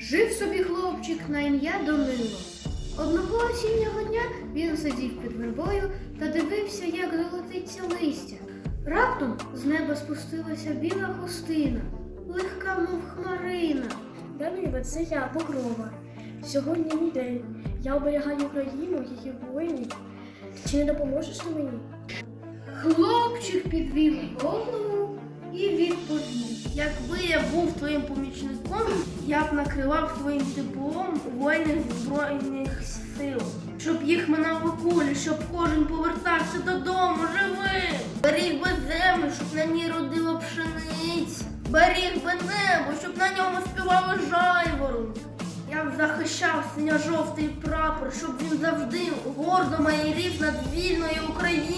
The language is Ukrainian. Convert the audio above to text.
Жив собі хлопчик на ім'я Данило. Одного осіннього дня він сидів під вербою та дивився, як золотиться листя. Раптом з неба спустилася біла хустина, легка, мов хмарина. Данило, це я, Покрова. Сьогодні мій день. Я оберігаю Україну, її воїнів. Чи не допоможеш ти мені? Хлопчик підвів голову. Якби я був твоїм помічником, я б накривав своїм теплом воїнів збройних сил, щоб їх минали кулі, щоб кожен повертався додому живим. Беріг би землю, щоб на ній родило пшениць. Беріг би небо, щоб на ньому співали жайворонки. Я б захищав синьо-жовтий прапор, щоб він завжди гордо майорів над вільною Україною.